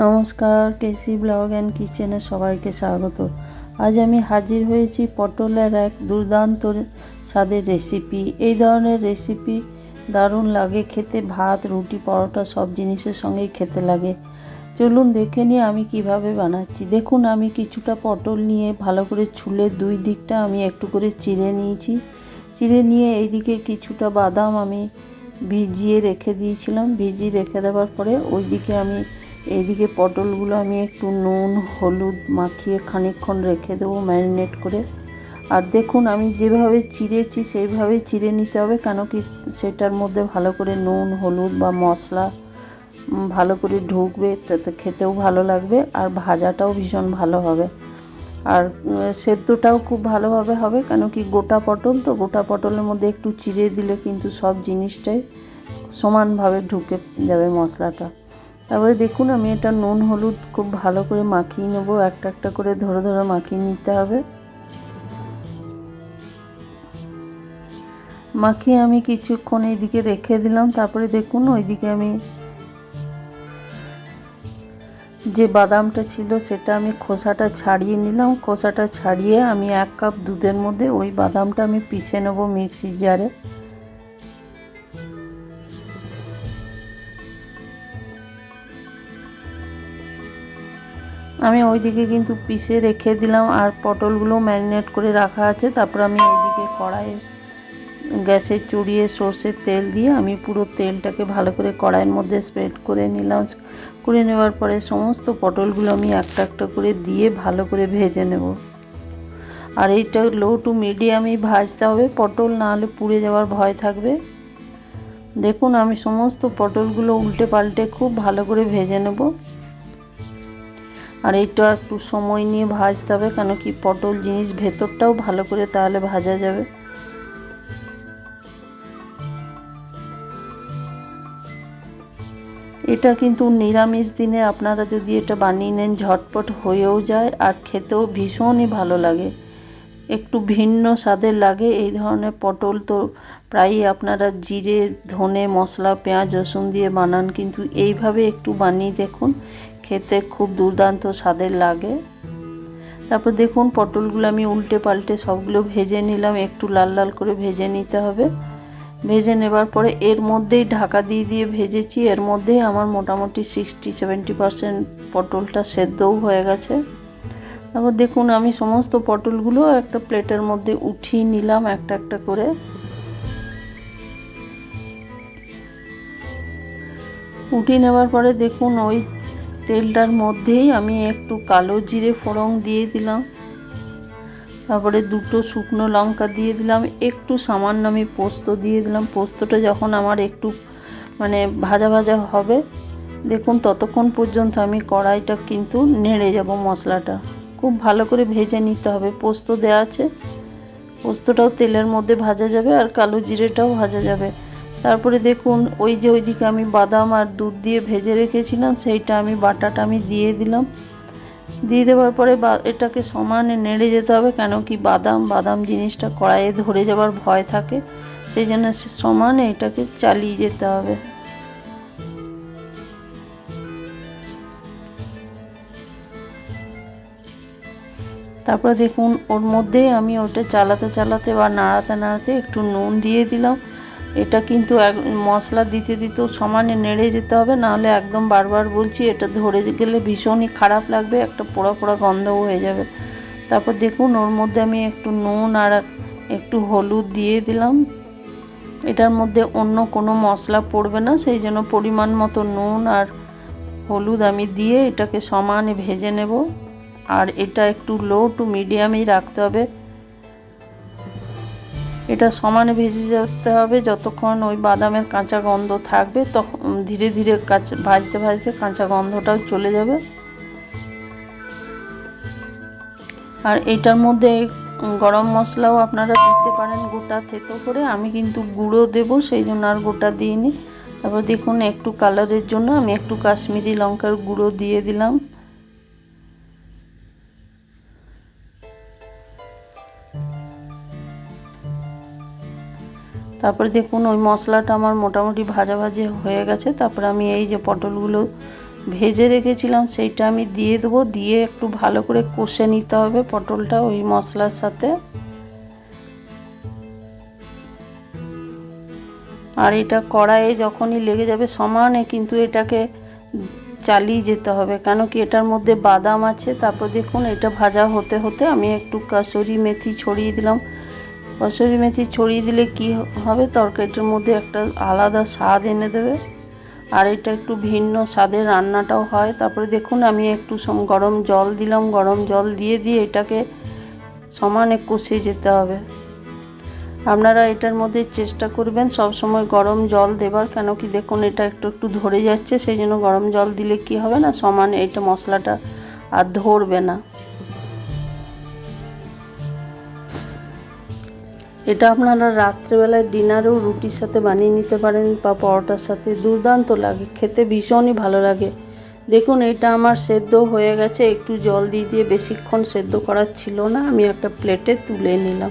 নমস্কার, কেসি blog and কিচেনে সবাইকে স্বাগত। আজ আমি হাজির হয়েছি পটলের এক দুর্দান্ত স্বাদের রেসিপি এই ধরনের রেসিপি দারুণ লাগে, খেতে ভাত, রুটি, পরোটা সব জিনিসের সঙ্গেই খেতে লাগে। চলুন দেখে নিয়ে আমি কীভাবে বানাচ্ছি। দেখুন, আমি কিছুটা পটল নিয়ে ভালো করে ছুলে দুই দিকটা আমি একটু করে চিড়ে নিয়েছি। চিড়ে নিয়ে এইদিকে কিছুটা বাদাম আমি ভিজিয়ে রেখে দিয়েছিলাম। ভিজিয়ে রেখে দেওয়ার পরে ওইদিকে আমি এইদিকে পটলগুলো আমি একটু নুন, হলুদ মাখিয়ে খানিকক্ষণ রেখে দেবো ম্যারিনেট করে। আর দেখুন, আমি যেভাবে চিড়েছি সেইভাবেই চিড়ে নিতে হবে, কেন কি সেটার মধ্যে ভালো করে নুন, হলুদ বা মশলা ভালো করে ঢুকবে, তাতে খেতেও ভালো লাগবে আর ভাজাটাও ভীষণ ভালো হবে। আর সেদ্ধটাও খুব ভালোভাবে হবে, কেন কি গোটা পটল তো, গোটা পটলের মধ্যে একটু চিড়ে দিলে কিন্তু সব জিনিসটাই সমানভাবে ঢুকে যাবে মশলাটা। তারপরে দেখুন আমি এটা নুন, হলুদ খুব ভালো করে মাখিয়ে নেব, একটা একটা করে ধরে ধরে মাখিয়ে নিতে হবে। মাখিয়ে আমি কিছুক্ষণ এইদিকে রেখে দিলাম, তারপরে দেখুন ওইদিকে আমি যে বাদামটা ছিল সেটা আমি খোসাটা ছাড়িয়ে নিলাম। খোসাটা ছাড়িয়ে আমি এক কাপ দুধের মধ্যে ওই বাদামটা আমি পিষে নেব মিক্সির জারে। আমি ওইদিকে কিন্তু পিষে রেখে দিলাম আর পটলগুলো ম্যারিনেট করে রাখা আছে। তারপর আমি এইদিকে কড়াইয়ে গ্যাসে চড়িয়ে সর্ষের তেল দিয়ে আমি পুরো তেলটাকে ভালো করে কড়াইয়ের মধ্যে স্প্রেড করে নিলাম। করে নেওয়ার পরে সমস্ত পটলগুলো আমি একটা একটা করে দিয়ে ভালো করে ভেজে নেব। আর এইটা লো টু মিডিয়ামই ভাজতে হবে। পটল না হলে পুড়ে যাওয়ার ভয় থাকবে। দেখুন আমি সমস্ত পটলগুলো উল্টে পাল্টে খুব ভালো করে ভেজে নেব। আর এইটা একটু সময় নিয়ে ভাজতে হবে, কেন কি পটল জিনিস ভেতরটাও ভালো করে তাহলে ভাজা যাবে। এটা কিন্তু নিরামিষ দিনে আপনারা যদি এটা বানিয়ে নেন, ঝটপট হয়েও যায় আর খেতেও ভীষণই ভালো লাগে। একটু ভিন্ন স্বাদের লাগে, এই ধরনের পটল তো প্রায়ই আপনারা জিরে, ধনে, মশলা, পেঁয়াজ, রসুন দিয়ে বানান, কিন্তু এইভাবে একটু বানিয়ে দেখুন খেতে খুব দুর্দান্ত স্বাদের লাগে। তারপর দেখুন, পটলগুলো আমি উল্টে পাল্টে সবগুলো ভেজে নিলাম। একটু লাল লাল করে ভেজে নিতে হবে। ভেজে নেবার পরে এর মধ্যেই ঢাকা দিয়ে দিয়ে ভেজেছি। এর মধ্যেই আমার মোটামুটি সিক্সটি সেভেন্টি পারসেন্ট পটলটা সেদ্ধও হয়ে গেছে। তারপর দেখুন, আমি সমস্ত পটলগুলো একটা প্লেটের মধ্যে উঠিয়ে নিলাম একটা একটা করে। উঠিয়ে নেবার পরে দেখুন, ওই তেলটার মধ্যেই আমি একটু কালো জিরে ফোড়ন দিয়ে দিলাম। তারপরে দুটো শুকনো লঙ্কা দিয়ে দিলাম। একটু সামান্য আমি পোস্ত দিয়ে দিলাম। পোস্তটা যখন আমার একটু মানে ভাজা ভাজা হবে, দেখুন ততক্ষণ পর্যন্ত আমি কড়াইটা কিন্তু নেড়ে যাব মশলাটা। খুব ভালো করে ভেজে নিতে হবে। পোস্ত দেওয়া আছে। পোস্তটাও তেলের মধ্যে ভাজা যাবে আর কালো জিরেটাও ভাজা যাবে। তারপরে দেখুন, ওই যে ওইদিকে আমি বাদাম আর দুধ দিয়ে ভেজে রেখেছিলাম, সেইটা আমি বাটাটা আমি দিয়ে দিলাম। দিয়ে দেওয়ার পরে বা, এটাকে সমানে নেড়ে যেতে হবে, কেন কি বাদাম বাদাম জিনিসটা কড়াইয়ে ধরে যাওয়ার ভয় থাকে, সেই জন্য সমানে এটাকে চালিয়ে যেতে হবে। তারপরে দেখুন, ওর মধ্যেই আমি ওটা চালাতে চালাতে বা নাড়াতে নাড়াতে একটু নুন দিয়ে দিলাম। এটা কিন্তু এক মশলা দিতে দিতেও সমানে নেড়ে যেতে হবে, নাহলে একদম বারবার বলছি এটা ধরে গেলে ভীষণই খারাপ লাগবে, একটা পোড়া পোড়া গন্ধও হয়ে যাবে। তারপর দেখুন ওর মধ্যে আমি একটু নুন আর একটু হলুদ দিয়ে দিলাম। এটার মধ্যে অন্য কোনো মশলা পড়বে না, সেই জন্য পরিমাণ মতো নুন আর হলুদ আমি দিয়ে এটাকে সমানে ভেজে নেব। আর এটা একটু লো টু মিডিয়ামেই রাখতে হবে। এটা সমানে ভেজে যেতে হবে। যতক্ষণ ওই বাদামের কাঁচা গন্ধ থাকবে, তখন ধীরে ধীরে কাঁচা, ভাজতে ভাজতে কাঁচা গন্ধটাও চলে যাবে। আর এটার মধ্যে গরম মশলাও আপনারা দিতে পারেন গোটা থেতো করে। আমি কিন্তু গুঁড়ো দেব, সেই জন্য আর গোটা দিইনি। তারপর দেখুন, একটু কালারের জন্য আমি একটু কাশ্মীরি লঙ্কার গুঁড়ো দিয়ে দিলাম। তারপরে দেখুন ওই মশলাটা আমার মোটামুটি ভাজা ভাজি হয়ে গেছে। তারপরে আমি এই যে পটলগুলো ভেজে রেখেছিলাম, সেইটা আমি দিয়ে দেবো। দিয়ে একটু ভালো করে কষে নিতে হবে পটলটা ওই মশলার সাথে। আর এটা কড়াইয়ে যখনই লেগে যাবে সমানে কিন্তু এটাকে চালিয়ে যেতে হবে, কেন কি এটার মধ্যে বাদাম আছে। তারপর দেখুন এটা ভাজা হতে হতে আমি একটু কাসুরি মেথি ছড়িয়ে দিলাম। কসুরি মেথি ছড়িয়ে দিলে কি হবে? তরকারিটার মধ্যে একটা আলাদা স্বাদ এনে দেবে। আর এটা একটু ভিন্ন স্বাদের রান্নাটাও হয়। তারপরে দেখুন, আমি একটু গরম জল দিলাম। গরম জল দিয়ে দিয়ে এটাকে সমানে কষে যেতে হবে। আপনারা এটার মধ্যে চেষ্টা করবেন সব সময় গরম জল দেবার, কেন কি দেখুন, এটা একটু একটু ধরে যাচ্ছে। সেই জন্য গরম জল দিলে কি হবে না? সমানে এটা মশলাটা আর ধরবে না। এটা আপনারা রাত্রেবেলায় ডিনারেও রুটির সাথে বানিয়ে নিতে পারেন বা পরোটার সাথে। দুর্দান্ত লাগে, খেতে ভীষণই ভালো লাগে। দেখুন, এটা আমার সেদ্ধ হয়ে গেছে। একটু জল দিয়ে দিয়ে বেশিক্ষণ সেদ্ধ করার ছিল না। আমি একটা প্লেটে তুলে নিলাম।